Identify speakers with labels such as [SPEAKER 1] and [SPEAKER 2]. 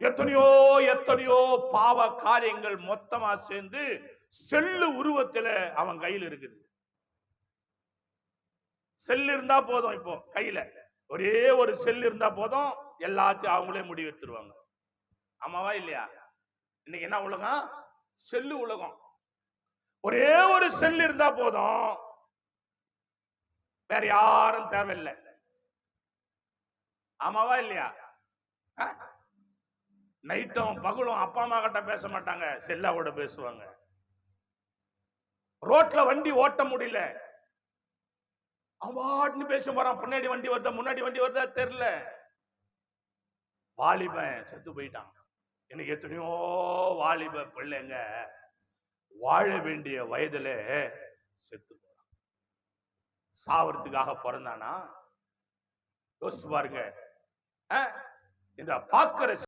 [SPEAKER 1] எத்தனையோ எத்தனையோ பாவ காரியங்கள் மொத்தமா சேர்ந்து செல்லு உருவத்துல அவன் கையில் இருக்குது. செல் இருந்தா போதும் இப்போ கையில. ஒரே ஒரு செல் இருந்தா போதும் எல்லாத்தையும் அவங்களே முடிவெடுத்துருவாங்க ஆமாவா இல்லையா? இன்னைக்கு என்ன உலகம்? செல்லு உலகம். ஒரே ஒரு செல் இருந்தா போதும். வேற யாரும் தேவையில்லை. ஆமாவா இல்லையா? நைட்டும் பகலும் அப்பா அம்மா கிட்ட பேச மாட்டாங்க செல்லாவோட பேசுவாங்க. ரோட்ல வண்டி ஓட்ட முடியல. அவாட்னு பேச போறான் பின்னாடி வண்டி வருதா முன்னாடி வண்டி வருதா தெரியல. வாலிபன் செத்து போயிட்டான். எனக்கு எத்தனையோ வாலிப பிள்ளைங்க வாழ வேண்டிய வயதுல செத்து போறான். சாவறதுக்காக பிறந்தானா? யோசிச்சு பாருங்க. இந்த பாக்குற